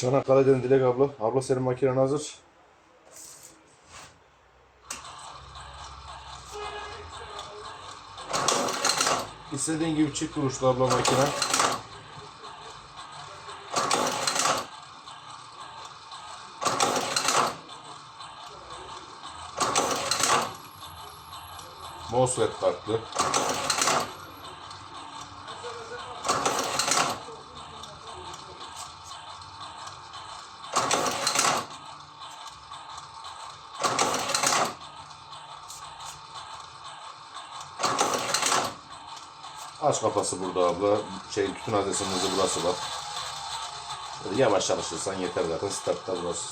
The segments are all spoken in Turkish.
Çanakkale'den Dilek abla. Abla senin makinen hazır. İstediğin gibi çift kuruşlu abla makine. MOSFET farklı. Aç kafası burada abla. Şey tütün adresinin hızı burası. Böyle yavaş çalışırsan yeter zaten. Startta burası.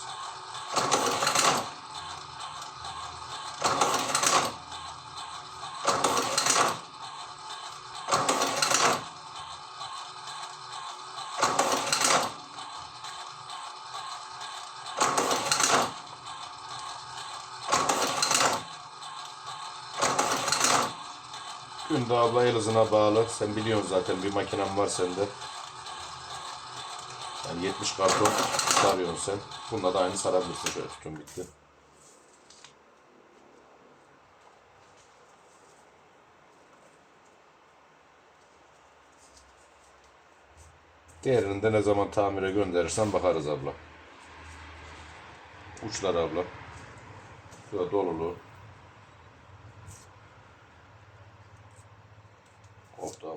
Günde abla el bağlı. Sen biliyorsun zaten bir makinen var sende. Yani 70 karton sarıyorsun sen. Bunda da aynı sarabilirsin şöyle tütün bitti. Diğerini de ne zaman tamire gönderirsen bakarız abla. Uçlar abla. Şurada dolulu.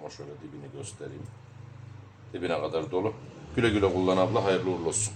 Ama şöyle dibini göstereyim. Dibine kadar dolu. Güle güle kullan abla. Hayırlı uğurlu olsun.